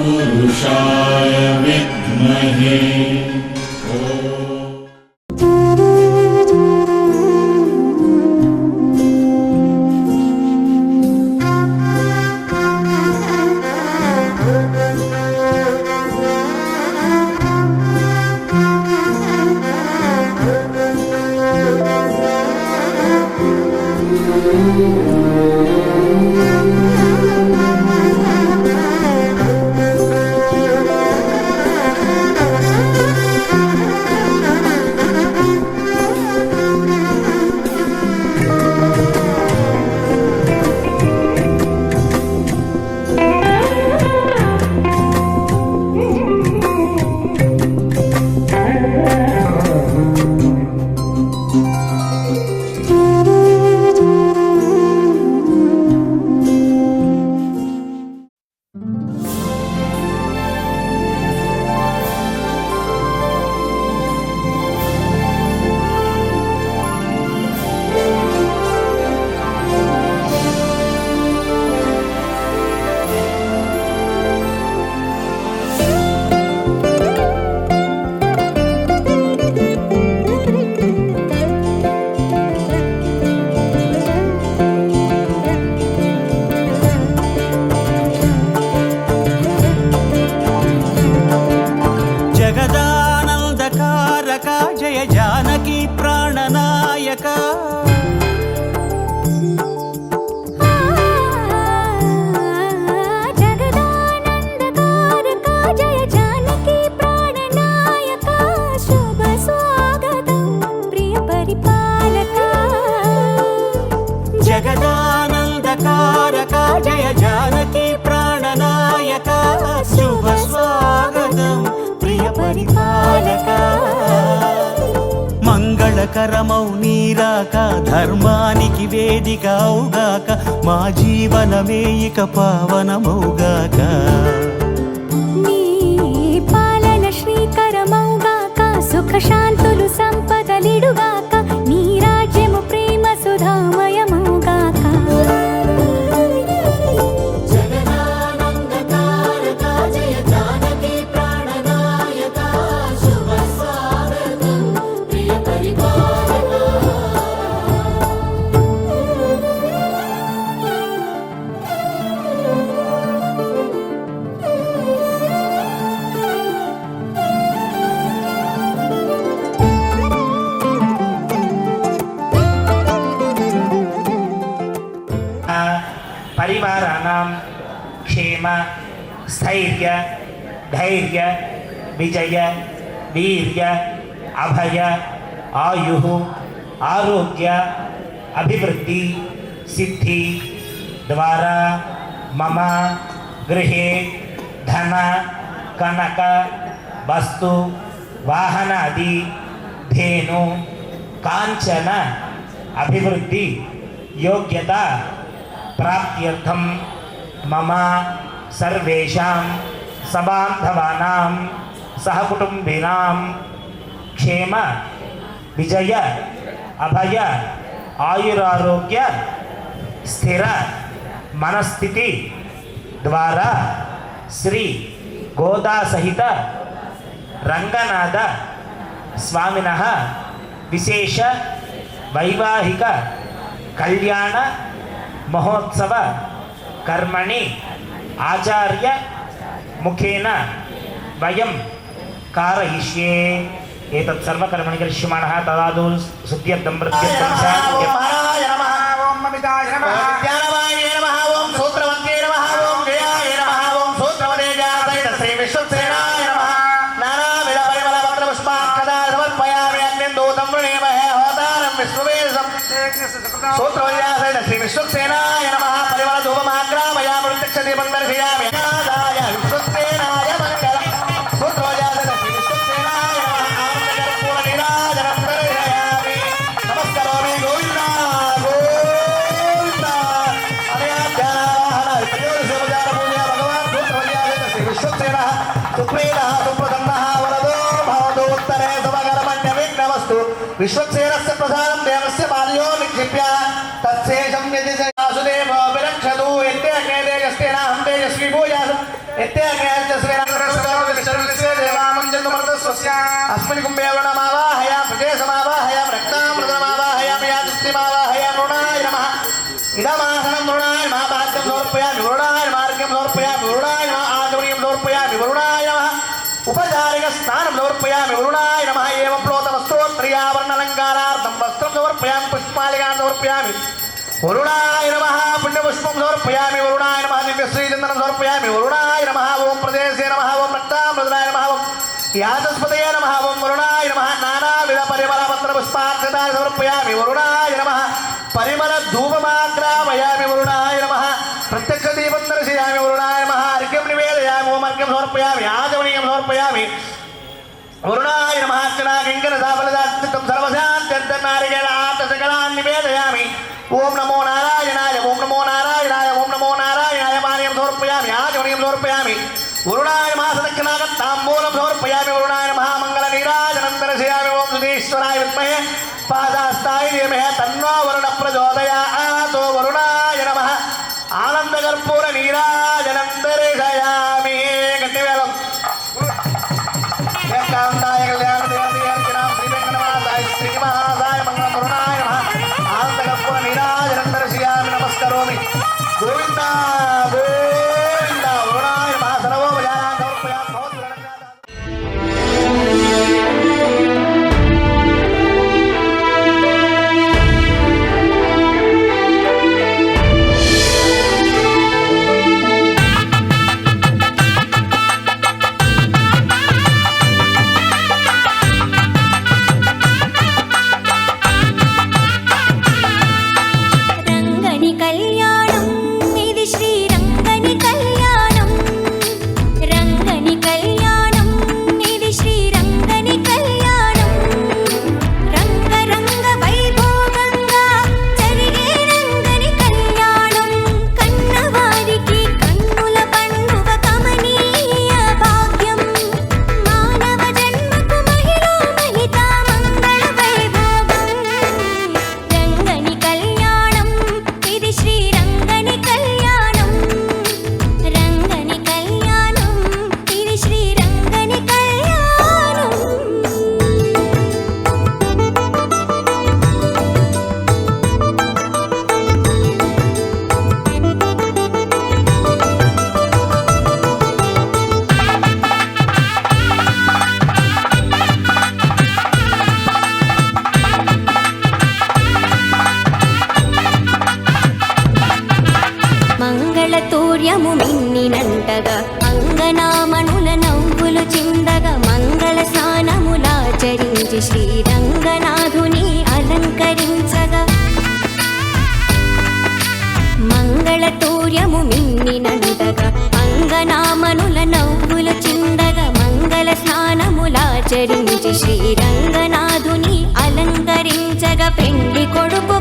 तत्पुरुषाय विद्महे జయ జానకి ప్రాణనాయక. పరిపాలక. మంగళకరమౌ నీరాక ధర్మానికి వేదిక అవుగాక మా జీవనమే ఇక పావనమౌగాక నీ పాలన శ్రీకరమౌగాక సుఖ శాంతులు विजय वीर्य अभय, आयु, आरोग्य, अभिवृद्धि, सिद्धि, द्वारा, मम, गृह, धन, कनक, वस्तु, वाहनादि, धेनु कांचन अभिवृद्धि, योग्यता प्राप्त मम सर्वेशां सबांधवानां సహకుటుంబినాం క్షేమ విజయ అభయ ఆయురారోగ్య స్థిర మనస్థితి ద్వారా శ్రీ గోదా సహిత రంగనాథ స్వామిన విశేష వైవాహిక కళ్యాణ మహోత్సవ కర్మణి ఆచార్య ముఖేన వయం कारयिष्ये एतत् सर्वकर्मणि करिष्यमाणः तदादौ शुद्ध्यर्थं प्रत्यर्थं च महाराज नमः ओम ममिताय नमः। ज्ञानवाय नमः। सूत्रवत्ये नमः। जयाय नमः सूत्रवदे जातैत श्री विश्वसेनाय नमः नानाविध परिमल पत्र पुष्पाक्षदा समर्पयामि अग्निं दूतं वृणीमहे होतारं विश्ववेदं सूत्रवद्यासैत श्री विश्वसेनाय नमः। परिमल प्रत्यक्षदीपं दर्शयामि नादाय पादयो निक्षिप्य तत्शेषं यदि वासुदेवो विरक्षतु यत्तेऽग्ने तेजस्तेनाहं तेजस्वी भूयासं अस्मिन् कुम्भे वर्णमावाहयां प्रदेशमावाहयां रक्तामृतमावाहयामि या दुष्टिमावाहया नृणाय नमः इदमासनं नृणाय नमः पाद्यं समर्पयामि वरुणाय मार्गं समर्पयामि वरुणाय नमः आचमनीयं समर्पयामि वरुणाय नमः ఉపచారిక స్నానం సమర్పయామి వరుణాయ నమ ఏవ ప్లోత వస్త్రోత్రయావరణలంకారార్థం వస్త్రం సమర్పయామి పుష్పాలికాన్ని సమర్పయామి. వరుణాయ నమ పుణ్యపుష్పం సమర్పయామి వరుణాయ నమ దివ్యశ్రీచందనం సమర్పయామి. వరుణాయ నమ ఓం ప్రదేశే నమ ఓం రక్తామృతాయ నమ ఓం యాచస్పతయే నమ ఓం వరుణాయ నమ నానావిధ పరిమళ పత్ర పుష్పాక్షతాన్ని సమర్పయామి. వరుణాయ నమ పరిమళ ధూపమాగ్రామయామి వరుణాయ నమ పుష్పార్ఘ్యం సమర్పయామి ఆచమనీయం సమర్పయామి వరుణాయ నమహార్చనా కింకర సాఫలదాత్తం సర్వశాంత్యర్థ నారికేళ ఆర్త సకలాన్ని నివేదయామి ఓం నమో నారాయణాయ ఓం నమో నారాయణాయ ఓం నమో నారాయణాయ పానీయం సమర్పయామి ఆచమనీయం సమర్పయామి వరుణాయ మాసదక్షిణాగం తాంబూలం సమర్పయామి వరుణాయ మహామంగళ నీరాజనం దర్శయామి ఓం సుధీశ్వరాయ విద్మహే పాదాస్తాయ ధీమహే తన్నో వరుణ ప్రచోదయాతో వరుణాయ నమ ఆనందకర్పూర నీరాజనం దర్శయా మంగళతూర్యము మిన్నినంటగా అంగనామనుల నవ్వుల చిందగా మంగళ స్నానములాచరించి శ్రీరంగనాథుని అలంకరించగా పెండి కొడుకు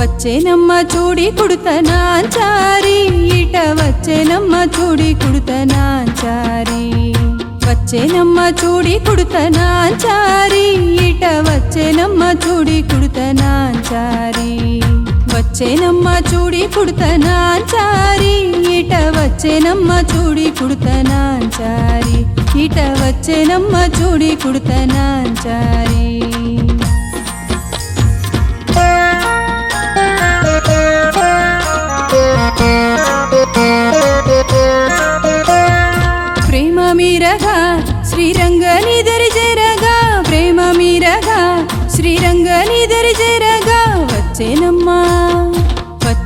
వచ్చేనమ్మ చూడి కుడుతనా చారి ఇట వచ్చేనమ్మ చూడి కుడుతనా చారి వచ్చేనమ్మ చూడి కుడుతనా చారి ఇట వచ్చేనమ్మ చూడి కుడుతనా కుడుతనాంచారి. వచ్చేనమ్మ చూడి పుడతనాంచారి ఇట వచ్చేనమ్మ చూడి పుడతనాంచారి ఇట వచ్చేనమ్మ చూడి పుడతనాంచారి ప్రేమ మీరగా శ్రీరంగ నిదరి ప్రేమ మీరగా శ్రీరంగ నిదరి జరగా వచ్చేనమ్మా.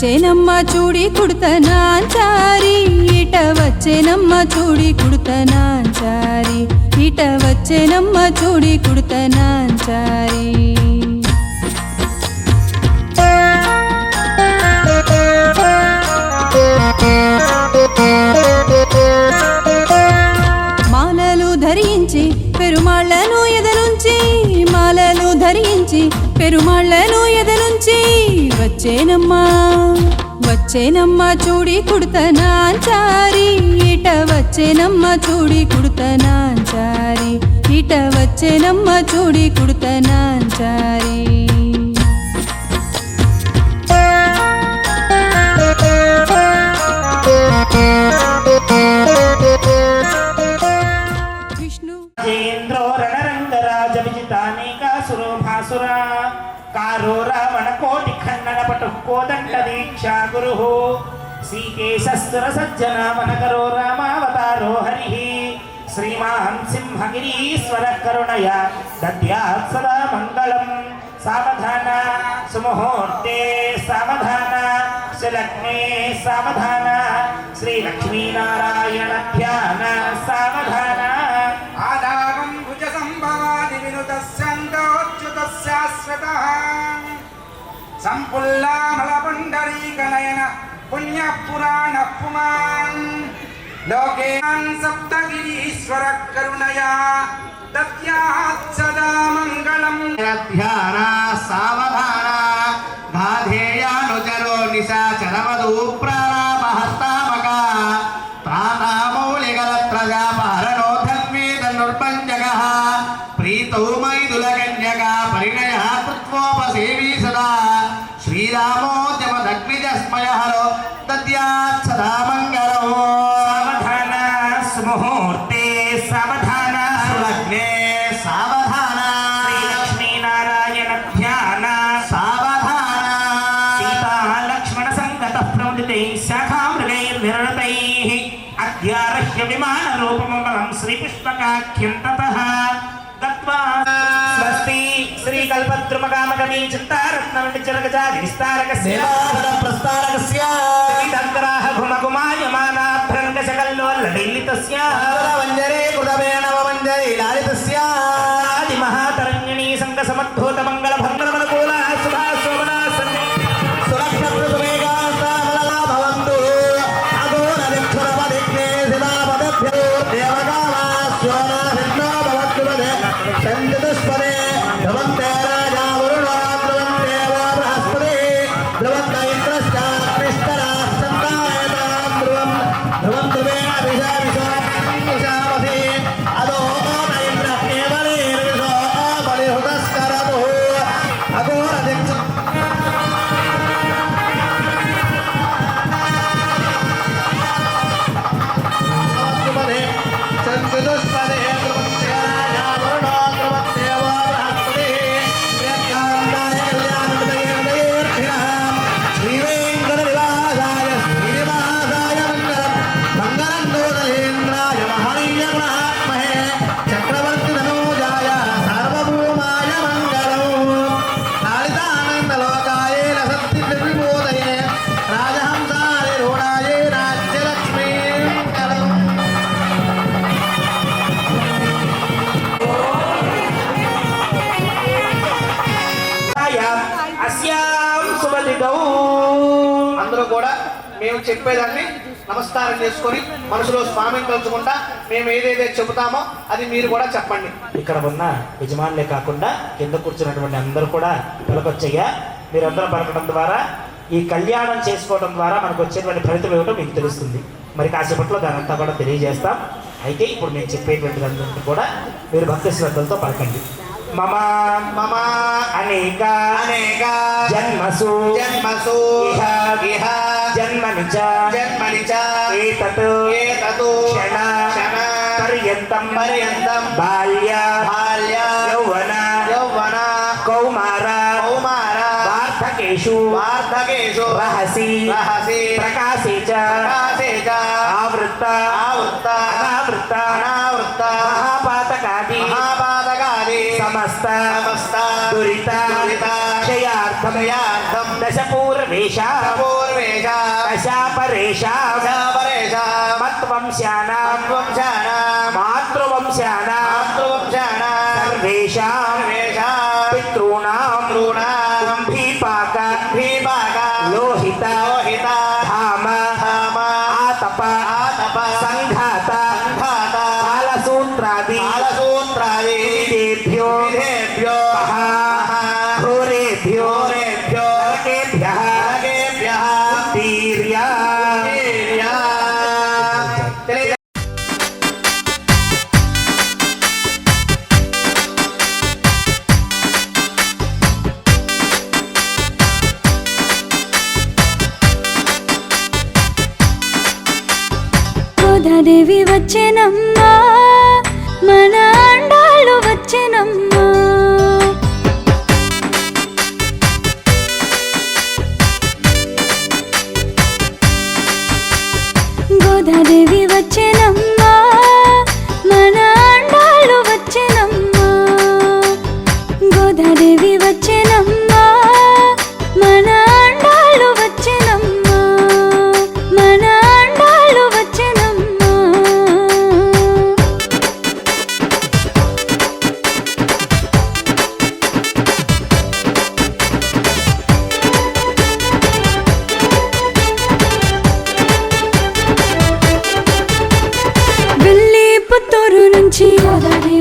వచ్చేనమ్మ చూడి కుడతనాంచారి ఇట వచ్చేనమ్మ చూడి కుడతనాంచారి ఇట వచ్చేనమ్మ చూడి కుడతనాంచారి మాలలు ధరించి పెరుమాళ్ళను ఎదరుంచి మాలలు ధరించి పెరుమాళ్ళను వచ్చేనమ్మా వచ్చేనమ్మా చూడి కుడుతనాచారి ఇట వచ్చేనమ్మా చూడి కుడుతనాచారి ఇట వచ్చేనమ్మా చూడి కుడుతనాచారి కోదండ దీక్షా గురు శ్రీకేశస్తుర సజ్జన వనకరో రామావతారో హరి. శ్రీమాన్ సింహగిరీశ్వర కరుణయ దద్యాత్ సదా మంగళం. సావధాన సుముహూర్తే సావధాన శ్రీలక్ష్మే సావధాన. శ్రీలక్ష్మీనారాయణ ధ్యాన సావధాన ఆదావం భుజ సంభవాది వినుతస్యందోచ్యుతశాశ్వతః సంపుల్లామల పుండరీకనయన పుణ్య పురాణ పుమాన్ లోకేన్ సప్తగిరీశ్వర అద్యారహ్య విమాన రూపమబలం శ్రీపుష్పకాఖ్యం తతః దత్వా స్వస్తి. శ్రీకల్పద్రుమకామకమీ చిత్తారత్నవంటి చిరగజాది విస్తారకస్య. దేవాసుర ప్రస్తారకస్య వంజరే వంజరే లాలితస్య. ఆది మహాతరంగిణీ సంగ సమద్భూత అందరూ కూడా మేము చెప్పేదాన్ని నమస్కారం చేసుకొని మనసులో స్వామిని కలుసుకుంటా మేము ఏదైతే చెబుతామో అది మీరు కూడా చెప్పండి. ఇక్కడ ఉన్న యజమానులే కాకుండా కింద కూర్చున్నటువంటి అందరూ కూడా పలకొచ్చయ్యా మీరందరూ పలకడం ద్వారా ఈ కళ్యాణం చేసుకోవడం ద్వారా మనకు వచ్చేటువంటి ఫలితం ఇవ్వడం మీకు తెలుస్తుంది. మరి కాసేపట్లో దానంతా కూడా తెలియజేస్తాం. అయితే ఇప్పుడు నేను చెప్పేటువంటిదంతా కూడా మీరు భక్తి శ్రద్ధలతో పలకండి. మమ మమ అనేక అనేక జన్మసు జన్మసు ఇహ ఇహ జన్మని చ జన్మని చ ఏతత్ ఏతత్ క్షణ క్షణ పర్యంతం పర్యంతం బాల్య బాల్య యౌవన యౌవన కౌమార కౌమార వార్ధకేషు వార్ధకేషు రహసి రహసి ప్రకాశే చ ప్రకాశే చ ఆవృత్త ఆవృత్త అనావృత్త అనావృత్త సమస్త సమస్త దురిత క్షయార్థమయార్థం దశ పూర్వేష పూర్వేష దశాపరేష దశాపరేష మత్వంశానాం వంశానాం మాతృవంశానాం మాతృవంశానాం సర్వేషాం పితॄణాం ఋణాం పదవి వచ్చెనమ్మా. Tia da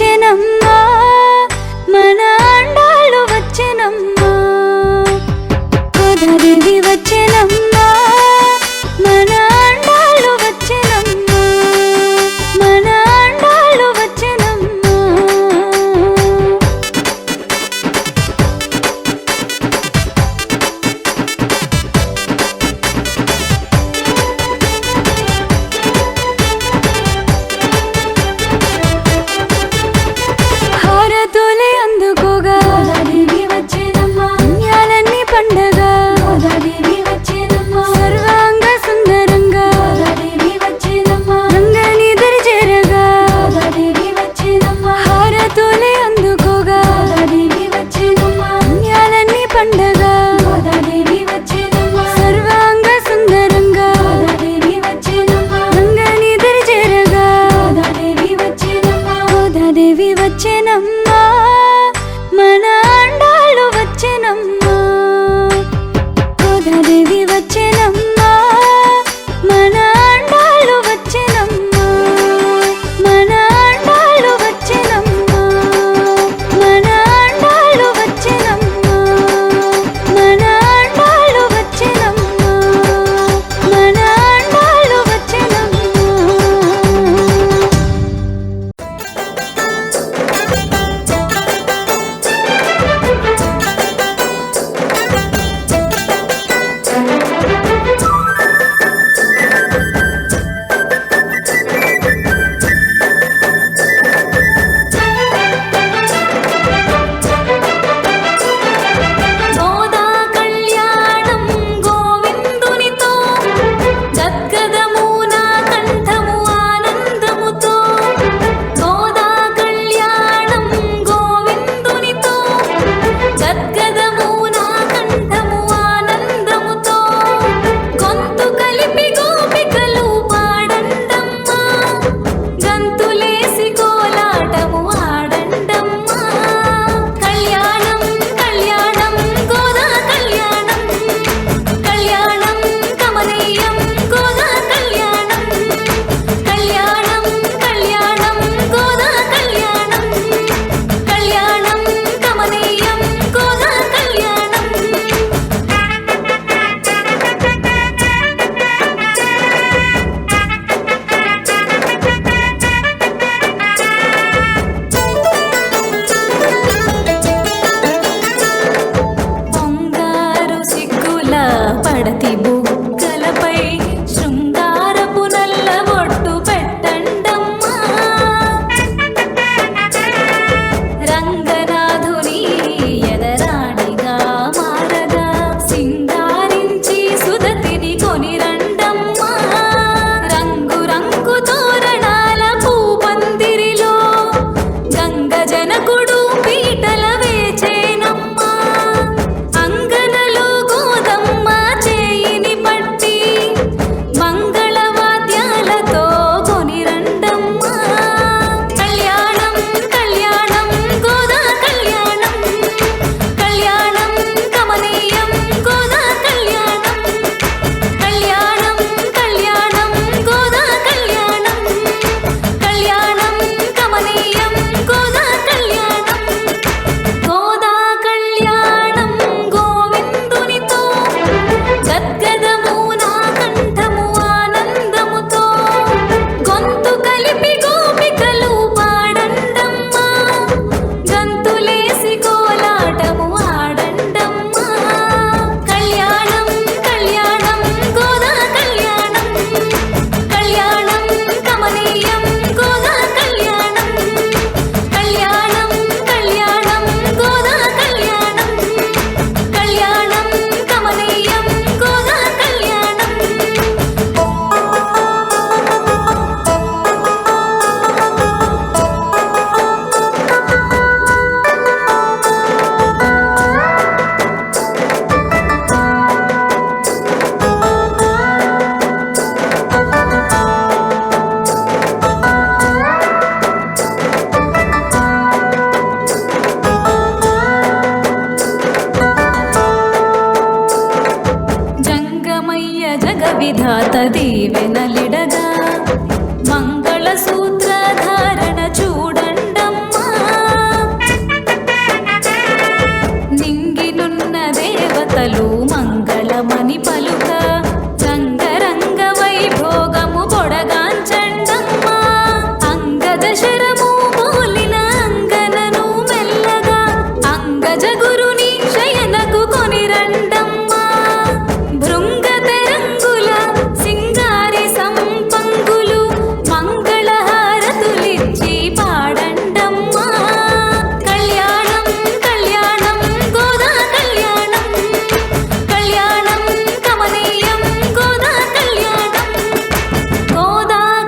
വചനം మామయ్య జగవిధాత దీవెనలిడగా